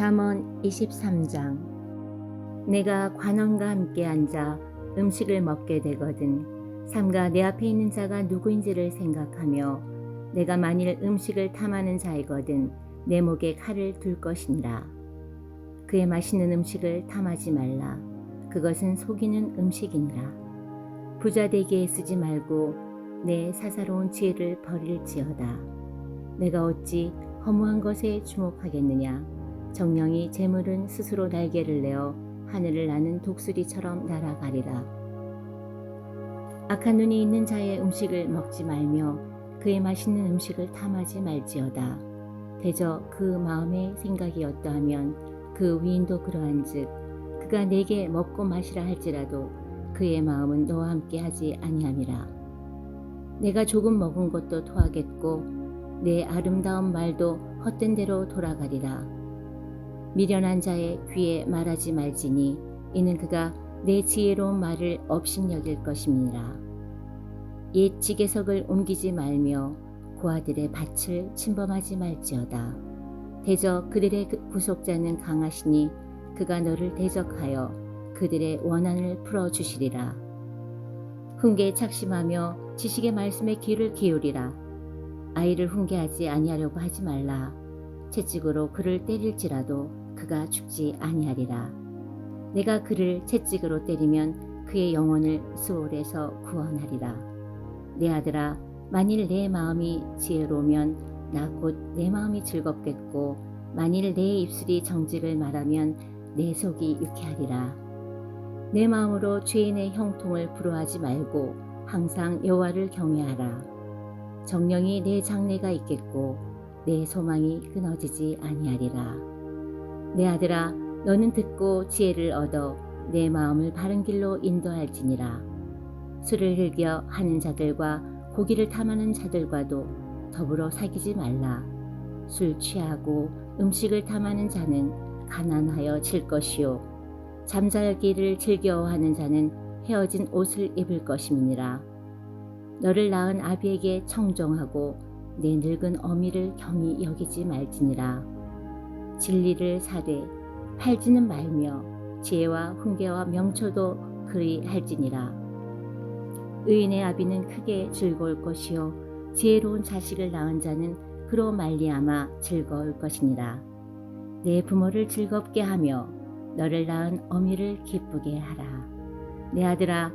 잠언 23장. 내가 관원과 함께 앉아 음식을 먹게 되거든 삼가 내 앞에 있는 자가 누구인지를 생각하며 내가 만일 음식을 탐하는 자이거든 내 목에 칼을 둘 것이니라. 그의 맛있는 음식을 탐하지 말라. 그것은 속이는 음식이니라. 부자 되기에 쓰지 말고 내 사사로운 지혜를 버릴지어다. 내가 어찌 허무한 것에 주목하겠느냐 정령이 재물은 스스로 날개를 내어 하늘을 나는 독수리처럼 날아가리라. 악한 눈이 있는 자의 음식을 먹지 말며 그의 맛있는 음식을 탐하지 말지어다. 대저 그 마음의 생각이 어떠하면 그 위인도 그러한즉 그가 내게 먹고 마시라 할지라도 그의 마음은 너와 함께 하지 아니함이라. 내가 조금 먹은 것도 토하겠고 내 아름다운 말도 헛된 대로 돌아가리라. 미련한 자의 귀에 말하지 말지니 이는 그가 내 지혜로운 말을 업신여길 것임이니라. 옛 지게석을 옮기지 말며 고아들의 밭을 침범하지 말지어다. 대저 그들의 그 구속자는 강하시니 그가 너를 대적하여 그들의 원한을 풀어 주시리라. 훈계에 착심하며 지식의 말씀에 귀를 기울이라. 아이를 훈계하지 아니하려고 하지 말라. 채찍으로 그를 때릴지라도 그가 죽지 아니하리라. 내가 그를 채찍으로 때리면 그의 영혼을 수월에서 구원하리라. 내 아들아, 만일 내 마음이 지혜로우면 나 곧 내 마음이 즐겁겠고, 만일 내 입술이 정직을 말하면 내 속이 유쾌하리라. 내 마음으로 죄인의 형통을 부러워하지 말고 항상 여호와를 경외하라. 정령이 내 장래가 있겠고 내 소망이 끊어지지 아니하리라. 내 아들아 너는 듣고 지혜를 얻어 내 마음을 바른 길로 인도할지니라. 술을 즐겨 하는 자들과 고기를 탐하는 자들과도 더불어 사귀지 말라. 술 취하고 음식을 탐하는 자는 가난하여 질 것이요 잠자기를 즐겨하는 자는 헤어진 옷을 입을 것임이니라. 너를 낳은 아비에게 청정하고 내 늙은 어미를 경히 여기지 말지니라. 진리를 사되 팔지는 말며 지혜와 훈계와 명초도 그리 할지니라. 의인의 아비는 크게 즐거울 것이요 지혜로운 자식을 낳은 자는 그로 말리암아 즐거울 것이니라. 내 부모를 즐겁게 하며 너를 낳은 어미를 기쁘게 하라. 내 아들아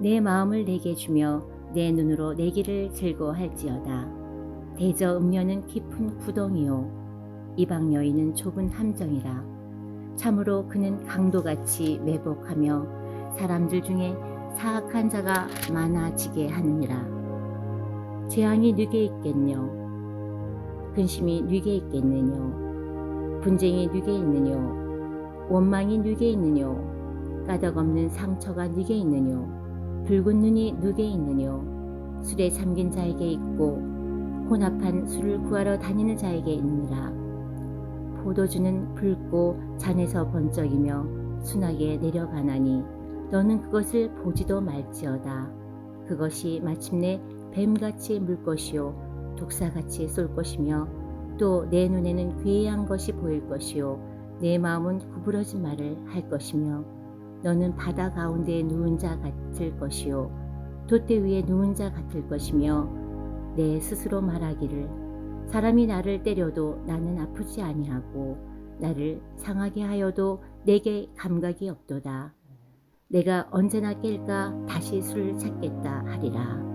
내 마음을 내게 주며 내 눈으로 내 길을 즐거워할지어다. 대저 음녀는 깊은 구덩이요 이방 여인은 좁은 함정이라 참으로 그는 강도같이 매복하며 사람들 중에 사악한 자가 많아지게 하느니라. 재앙이 누게 있겠뇨? 근심이 누게 있겠느뇨? 분쟁이 누게 있느뇨? 원망이 누게 있느뇨? 까닭 없는 상처가 누게 있느뇨? 붉은 눈이 누게 있느뇨? 술에 잠긴 자에게 있고 혼합한 술을 구하러 다니는 자에게 있느니라 포도주는 붉고 잔에서 번쩍이며 순하게 내려가나니 너는 그것을 보지도 말지어다. 그것이 마침내 뱀같이 물 것이요 독사같이 쏠 것이며 또 내 눈에는 괴이한 것이 보일 것이요 내 마음은 구부러진 말을 할 것이며 너는 바다 가운데 누운 자 같을 것이요 돛대 위에 누운 자 같을 것이며 내 스스로 말하기를 사람이 나를 때려도 나는 아프지 아니하고 나를 상하게 하여도 내게 감각이 없도다. 내가 언제나 깰까 다시 술을 찾겠다 하리라.